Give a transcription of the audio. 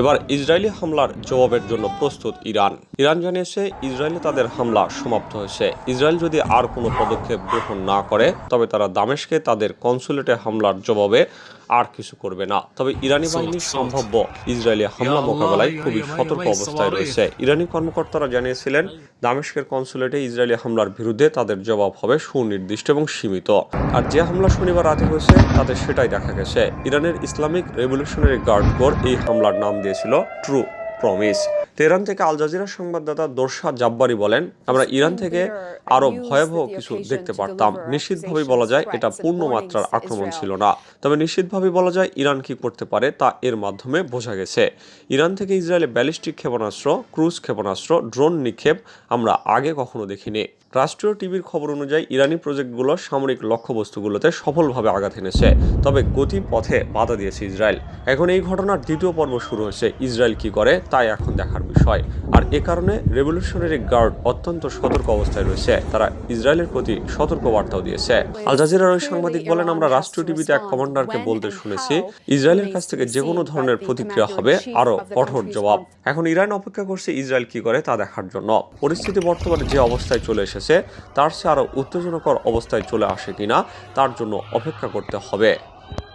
এবার ইসরায়েলি হামলার জবাবের জন্য প্রস্তুত ইরান। ইরান জানিয়েছে ইসরায়েলে তাদের হামলা সমাপ্ত হয়েছে। ইসরায়েল যদি আর কোনো পদক্ষেপ গ্রহণ না করে, তবে তারা দামেশকে তাদের কনসুলেটে হামলার জবাবে আর কিছু করবে না। তবে ইরানি বাহিনী সম্ভাব্য ইসরায়েলি হামলা মোকাবেলায় খুবই সতর্ক অবস্থায় রয়েছে। ইরানি কর্মকর্তারা জানিয়েছিলেন দামেস্কের কনসুলেটে ইসরায়েলি হামলার বিরুদ্ধে তাদের জবাব হবে সুনির্দিষ্ট এবং সীমিত। আর যে হামলা শনিবার রাতে হয়েছে তাতে সেটাই দেখা গেছে। ইরানের ইসলামিক রেভলিউশনারি গার্ড কোর এই হামলার নাম দিয়েছিল ট্রু প্রমিস। তেহরান থেকে আল জাজিরা সংবাদদাতা দোরশা জাব্বারি বলেন আমরা ইরান থেকে আরও ভয়াবহ কিছু দেখতে পারতাম। নিশ্চিতভাবে বলা যায় এটা পূর্ণ মাত্রার আক্রমণ ছিল না। তবে নিশ্চিতভাবে বলা যায় ইরান কি করতে পারে তা এর মাধ্যমে বোঝা গেছে। ইরান থেকে ইসরায়েলে ব্যালিস্টিক ক্ষেপণাস্ত্র ক্রুজ ক্ষেপণাস্ত্র ড্রোন নিক্ষেপ আমরা আগে কখনো দেখিনি। রাষ্ট্রীয় টিভির খবর অনুযায়ী ইরানি প্রজেক্টগুলো সামরিক লক্ষ্যবস্তুগুলোতে সফলভাবে আঘাত এনেছে। তবে গতি পথে বাধা দিয়েছে ইসরায়েল। এখন এই ঘটনার দ্বিতীয় পর্ব শুরু হয়েছে। ইসরায়েল কি করে তাই এখন দেখার বিষয়। আর এ কারণে রেভলিউশনারি গার্ড অত্যন্ত সতর্ক অবস্থায় রয়েছে। তারা ইসরায়েলের প্রতি সতর্ক বার্তাও দিয়েছে। আল জাজিরার ওই সাংবাদিক বলেন, আমরা রাষ্ট্রীয় টিভিতে এক কমান্ডারকে বলতে শুনেছি, ইসরায়েলের কাছ থেকে যে কোনো ধরনের প্রতিক্রিয়া হবে আরও কঠোর জবাব। এখন ইরান অপেক্ষা করছে ইসরায়েল কি করে তা দেখার জন্য। পরিস্থিতি বর্তমানে যে অবস্থায় চলে এসেছে, তার চেয়ে আরও উত্তেজনকর অবস্থায় চলে আসে কিনা, তার জন্য অপেক্ষা করতে হবে।